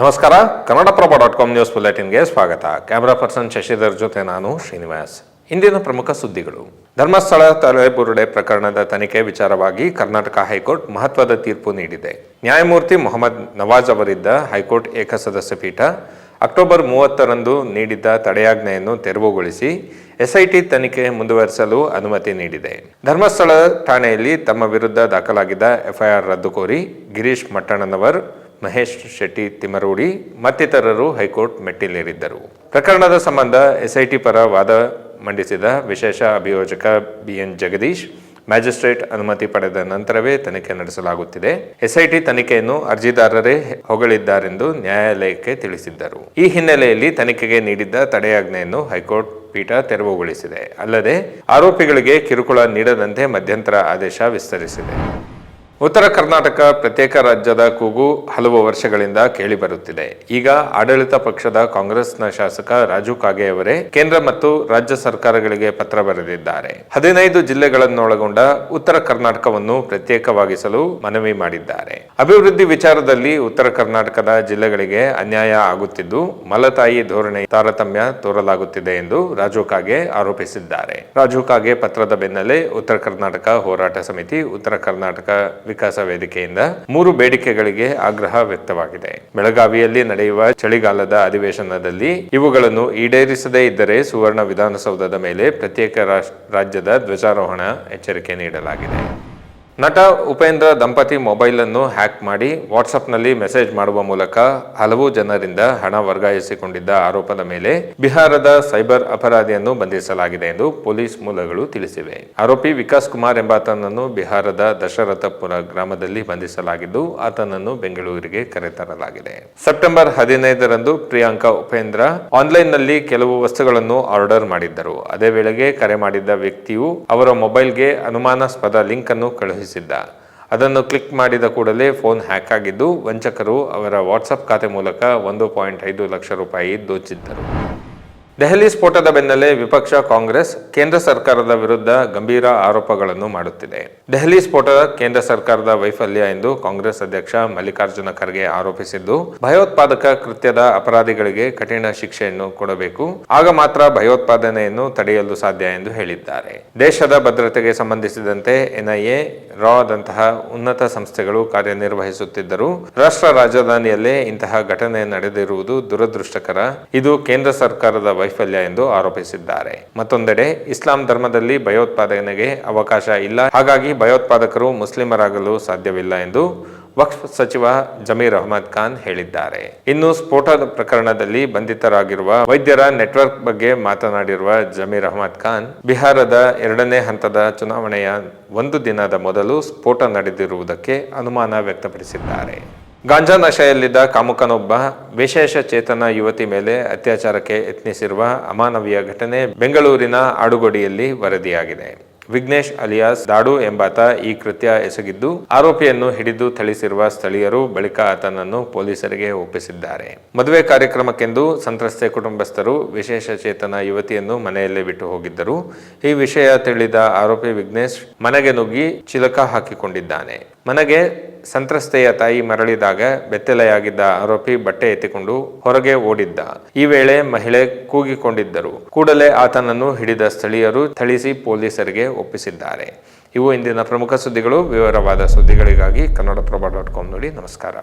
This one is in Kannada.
ನಮಸ್ಕಾರ. ಕನ್ನಡಪ್ರಭ ಡಾಟ್ ಕಾಮ್ ನ್ಯೂಸ್ ಬುಲೆಟಿನ್ಗೆ ಸ್ವಾಗತ. ಕ್ಯಾಮರಾ ಪರ್ಸನ್ ಶಶಿಧರ್ ಜೊತೆ ನಾನು ಶ್ರೀನಿವಾಸ್. ಇಂದಿನ ಪ್ರಮುಖ ಸುದ್ದಿಗಳು. ಧರ್ಮಸ್ಥಳ ತಲೆಬುರುಡೆ ಪ್ರಕರಣದ ತನಿಖೆ ವಿಚಾರವಾಗಿ ಕರ್ನಾಟಕ ಹೈಕೋರ್ಟ್ ಮಹತ್ವದ ತೀರ್ಪು ನೀಡಿದೆ. ನ್ಯಾಯಮೂರ್ತಿ ಮೊಹಮ್ಮದ್ ನವಾಜ್ ಅವರಿದ್ದ ಹೈಕೋರ್ಟ್ ಏಕಸದಸ್ಯ ಪೀಠ ಅಕ್ಟೋಬರ್ ಮೂವತ್ತರಂದು ನೀಡಿದ್ದ ತಡೆಯಾಜ್ಞೆಯನ್ನು ತೆರವುಗೊಳಿಸಿ ಎಸ್ಐಟಿ ತನಿಖೆ ಮುಂದುವರಿಸಲು ಅನುಮತಿ ನೀಡಿದೆ. ಧರ್ಮಸ್ಥಳ ಠಾಣೆಯಲ್ಲಿ ತಮ್ಮ ವಿರುದ್ಧ ದಾಖಲಾಗಿದ್ದ ಎಫ್ಐಆರ್ ರದ್ದು ಕೋರಿ ಗಿರೀಶ್ ಮಟ್ಟಣ್ಣನವರ್ ಮಹೇಶ್ ಶೆಟ್ಟಿ ತಿಮರೂಡಿ ಮತ್ತಿತರರು ಹೈಕೋರ್ಟ್ ಮೆಟ್ಟಿಲೇರಿದ್ದರು. ಪ್ರಕರಣದ ಸಂಬಂಧ ಎಸ್ಐಟಿ ಪರ ವಾದ ಮಂಡಿಸಿದ ವಿಶೇಷ ಅಭಿಯೋಜಕ ಬಿಎನ್ ಜಗದೀಶ್, ಮ್ಯಾಜಿಸ್ಟ್ರೇಟ್ ಅನುಮತಿ ಪಡೆದ ನಂತರವೇ ತನಿಖೆ ನಡೆಸಲಾಗುತ್ತಿದೆ. ಎಸ್ಐಟಿ ತನಿಖೆಯನ್ನು ಅರ್ಜಿದಾರರೇ ಹೊಗಳಿದ್ದಾರೆಂದು ನ್ಯಾಯಾಲಯಕ್ಕೆ ತಿಳಿಸಿದ್ದರು. ಈ ಹಿನ್ನೆಲೆಯಲ್ಲಿ ತನಿಖೆಗೆ ನೀಡಿದ್ದ ತಡೆಯಾಜ್ಞೆಯನ್ನು ಹೈಕೋರ್ಟ್ ಪೀಠ ತೆರವುಗೊಳಿಸಿದೆ. ಅಲ್ಲದೆ, ಆರೋಪಿಗಳಿಗೆ ಕಿರುಕುಳ ನೀಡದಂತೆ ಮಧ್ಯಂತರ ಆದೇಶ ವಿಸ್ತರಿಸಿದೆ. ಉತ್ತರ ಕರ್ನಾಟಕ ಪ್ರತ್ಯೇಕ ರಾಜ್ಯದ ಕೂಗು ಹಲವು ವರ್ಷಗಳಿಂದ ಕೇಳಿಬರುತ್ತಿದೆ ಈಗ ಆಡಳಿತ ಪಕ್ಷದ ಕಾಂಗ್ರೆಸ್ನ ಶಾಸಕ ರಾಜು ಕಾಗೆ ಅವರೇ ಕೇಂದ್ರ ಮತ್ತು ರಾಜ್ಯ ಸರ್ಕಾರಗಳಿಗೆ ಪತ್ರ ಬರೆದಿದ್ದಾರೆ. ಹದಿನೈದು ಜಿಲ್ಲೆಗಳನ್ನೊಳಗೊಂಡ ಉತ್ತರ ಕರ್ನಾಟಕವನ್ನು ಪ್ರತ್ಯೇಕವಾಗಿಸಲು ಮನವಿ ಮಾಡಿದ್ದಾರೆ. ಅಭಿವೃದ್ಧಿ ವಿಚಾರದಲ್ಲಿ ಉತ್ತರ ಕರ್ನಾಟಕದ ಜಿಲ್ಲೆಗಳಿಗೆ ಅನ್ಯಾಯ ಆಗುತ್ತಿದ್ದು, ಮಲತಾಯಿ ಧೋರಣೆ ತಾರತಮ್ಯ ತೋರಲಾಗುತ್ತಿದೆ ಎಂದು ರಾಜು ಕಾಗೆ ಆರೋಪಿಸಿದ್ದಾರೆ. ರಾಜು ಕಾಗೆ ಪತ್ರದ ಬೆನ್ನಲ್ಲೇ ಉತ್ತರ ಕರ್ನಾಟಕ ಹೋರಾಟ ಸಮಿತಿ, ಉತ್ತರ ಕರ್ನಾಟಕ ವಿಕಾಸ ವೇದಿಕೆಯಿಂದ ಮೂರು ಬೇಡಿಕೆಗಳಿಗೆ ಆಗ್ರಹ ವ್ಯಕ್ತವಾಗಿದೆ. ಬೆಳಗಾವಿಯಲ್ಲಿ ನಡೆಯುವ ಚಳಿಗಾಲದ ಅಧಿವೇಶನದಲ್ಲಿ ಇವುಗಳನ್ನು ಈಡೇರಿಸದೇ ಇದ್ದರೆ ಸುವರ್ಣ ವಿಧಾನಸೌಧದ ಮೇಲೆ ಪ್ರತ್ಯೇಕ ರಾಜ್ಯದ ಧ್ವಜಾರೋಹಣ ಎಚ್ಚರಿಕೆ ನೀಡಲಾಗಿದೆ. ನಟ ಉಪೇಂದ್ರ ದಂಪತಿ ಮೊಬೈಲ್ ಅನ್ನು ಹ್ಯಾಕ್ ಮಾಡಿ ವಾಟ್ಸ್ಆಪ್ನಲ್ಲಿ ಮೆಸೇಜ್ ಮಾಡುವ ಮೂಲಕ ಹಲವು ಜನರಿಂದ ಹಣ ವರ್ಗಾಯಿಸಿಕೊಂಡಿದ್ದ ಆರೋಪದ ಮೇಲೆ ಬಿಹಾರದ ಸೈಬರ್ ಅಪರಾಧಿಯನ್ನು ಬಂಧಿಸಲಾಗಿದೆ ಎಂದು ಪೊಲೀಸ್ ಮೂಲಗಳು ತಿಳಿಸಿವೆ. ಆರೋಪಿ ವಿಕಾಸ್ ಕುಮಾರ್ ಎಂಬಾತನನ್ನು ಬಿಹಾರದ ದಶರಥಪುರ ಗ್ರಾಮದಲ್ಲಿ ಬಂಧಿಸಲಾಗಿದ್ದು, ಆತನನ್ನು ಬೆಂಗಳೂರಿಗೆ ಕರೆತರಲಾಗಿದೆ ಸೆಪ್ಟೆಂಬರ್ ಹದಿನೈದರಂದು ಪ್ರಿಯಾಂಕಾ ಉಪೇಂದ್ರ ಆನ್ಲೈನ್ನಲ್ಲಿ ಕೆಲವು ವಸ್ತುಗಳನ್ನು ಆರ್ಡರ್ ಮಾಡಿದ್ದರು. ಅದೇ ವೇಳೆಗೆ ಕರೆ ಮಾಡಿದ್ದ ವ್ಯಕ್ತಿಯು ಅವರ ಮೊಬೈಲ್ಗೆ ಅನುಮಾನಾಸ್ಪದ ಲಿಂಕ್ ಅನ್ನು ಕಳುಹಿಸಿದ್ದ ಅದನ್ನು ಕ್ಲಿಕ್ ಮಾಡಿದ ಕೂಡಲೇ ಫೋನ್ ಹ್ಯಾಕ್ ಆಗಿದ್ದು ವಂಚಕರು ಅವರ ವಾಟ್ಸಪ್ ಖಾತೆ ಮೂಲಕ ಒಂದು ಪಾಯಿಂಟ್ ಐದು ಲಕ್ಷ ರೂಪಾಯಿ ದೋಚಿದ್ದರು. ದೆಹಲಿ ಸ್ಫೋಟದ ಬೆನ್ನಲ್ಲೇ ವಿಪಕ್ಷ ಕಾಂಗ್ರೆಸ್ ಕೇಂದ್ರ ಸರ್ಕಾರದ ವಿರುದ್ಧ ಗಂಭೀರ ಆರೋಪಗಳನ್ನು ಮಾಡುತ್ತಿದೆ. ದೆಹಲಿ ಸ್ಫೋಟ ಕೇಂದ್ರ ಸರ್ಕಾರದ ವೈಫಲ್ಯ ಎಂದು ಕಾಂಗ್ರೆಸ್ ಅಧ್ಯಕ್ಷ ಮಲ್ಲಿಕಾರ್ಜುನ ಖರ್ಗೆ ಆರೋಪಿಸಿದ್ದು, ಭಯೋತ್ಪಾದಕ ಕೃತ್ಯದ ಅಪರಾಧಿಗಳಿಗೆ ಕಠಿಣ ಶಿಕ್ಷೆಯನ್ನು ಕೊಡಬೇಕು, ಆಗ ಮಾತ್ರ ಭಯೋತ್ಪಾದನೆಯನ್ನು ತಡೆಯಲು ಸಾಧ್ಯ ಎಂದು ಹೇಳಿದ್ದಾರೆ. ದೇಶದ ಭದ್ರತೆಗೆ ಸಂಬಂಧಿಸಿದಂತೆ ಎನ್ಐಎ ರಾದಂತಹ ಉನ್ನತ ಸಂಸ್ಥೆಗಳು ಕಾರ್ಯನಿರ್ವಹಿಸುತ್ತಿದ್ದರೂ ರಾಷ್ಟ್ರ ರಾಜಧಾನಿಯಲ್ಲೇ ಇಂತಹ ಘಟನೆ ನಡೆದಿರುವುದು ದುರದೃಷ್ಟಕರ. ಇದು ಕೇಂದ್ರ ಸರ್ಕಾರದ ವೈಫಲ್ಯ ಎಂದು ಆರೋಪಿಸಿದ್ದಾರೆ. ಮತ್ತೊಂದೆಡೆ, ಇಸ್ಲಾಂ ಧರ್ಮದಲ್ಲಿ ಭಯೋತ್ಪಾದನೆಗೆ ಅವಕಾಶ ಇಲ್ಲ. ಹಾಗಾಗಿ ಭಯೋತ್ಪಾದಕರು ಮುಸ್ಲಿಮರಾಗಲು ಸಾಧ್ಯವಿಲ್ಲ ಎಂದು ವಕ್ಫ್ ಸಚಿವ ಜಮೀರ್ ಅಹಮದ್ ಖಾನ್ ಹೇಳಿದ್ದಾರೆ. ಇನ್ನು ಸ್ಫೋಟದ ಪ್ರಕರಣದಲ್ಲಿ ಬಂಧಿತರಾಗಿರುವ ವೈದ್ಯರ ನೆಟ್ವರ್ಕ್ ಬಗ್ಗೆ ಮಾತನಾಡಿರುವ ಜಮೀರ್ ಅಹಮದ್ ಖಾನ್, ಬಿಹಾರದ ಎರಡನೇ ಹಂತದ ಚುನಾವಣೆಯ ಒಂದು ದಿನದ ಮೊದಲು ಸ್ಫೋಟ ನಡೆದಿರುವುದಕ್ಕೆ ಅನುಮಾನ ವ್ಯಕ್ತಪಡಿಸಿದ್ದಾರೆ. ಗಾಂಜಾ ನಶೆಯಲ್ಲಿದ್ದ ಕಾಮುಕನೊಬ್ಬ ವಿಶೇಷ ಚೇತನ ಯುವತಿ ಮೇಲೆ ಅತ್ಯಾಚಾರಕ್ಕೆ ಯತ್ನಿಸಿರುವ ಅಮಾನವೀಯ ಘಟನೆ ಬೆಂಗಳೂರಿನ ಆಡುಗೋಡಿಯಲ್ಲಿ ವರದಿಯಾಗಿದೆ. ವಿಘ್ನೇಶ್ ಅಲಿಯಾಸ್ ದಾಡು ಎಂಬಾತ ಈ ಕೃತ್ಯ ಎಸಗಿದ್ದು, ಆರೋಪಿಯನ್ನು ಹಿಡಿದು ಥಳಿಸಿರುವ ಸ್ಥಳೀಯರು ಬಳಿಕ ಆತನನ್ನು ಪೊಲೀಸರಿಗೆ ಒಪ್ಪಿಸಿದ್ದಾರೆ. ಮದುವೆ ಕಾರ್ಯಕ್ರಮಕ್ಕೆಂದು ಸಂತ್ರಸ್ತೆ ಕುಟುಂಬಸ್ಥರು ವಿಶೇಷ ಚೇತನ ಯುವತಿಯನ್ನು ಮನೆಯಲ್ಲೇ ಬಿಟ್ಟು ಹೋಗಿದ್ದರು. ಈ ವಿಷಯ ತಿಳಿದ ಆರೋಪಿ ವಿಘ್ನೇಶ್ ಮನೆಗೆ ನುಗ್ಗಿ ಚಿಲಕ ಹಾಕಿಕೊಂಡಿದ್ದಾನೆ. ಮನೆಗೆ ಸಂತ್ರಸ್ತೆಯ ತಾಯಿ ಮರಳಿದಾಗ ಬೆತ್ತಲೆಯಾಗಿದ್ದ ಆರೋಪಿ ಬಟ್ಟೆ ಎತ್ತಿಕೊಂಡು ಹೊರಗೆ ಓಡಿದ್ದ. ಈ ವೇಳೆ ಮಹಿಳೆ ಕೂಗಿಕೊಂಡಿದ್ದರು. ಕೂಡಲೇ ಆತನನ್ನು ಹಿಡಿದ ಸ್ಥಳೀಯರು ಥಳಿಸಿ ಪೊಲೀಸರಿಗೆ ಒಪ್ಪಿಸಿದ್ದಾರೆ. ಇವು ಇಂದಿನ ಪ್ರಮುಖ ಸುದ್ದಿಗಳು. ವಿವರವಾದ ಸುದ್ದಿಗಳಿಗಾಗಿ ಕನ್ನಡಪ್ರಭ ಡಾಟ್ ಕಾಮ್ ನೋಡಿ ನಮಸ್ಕಾರ.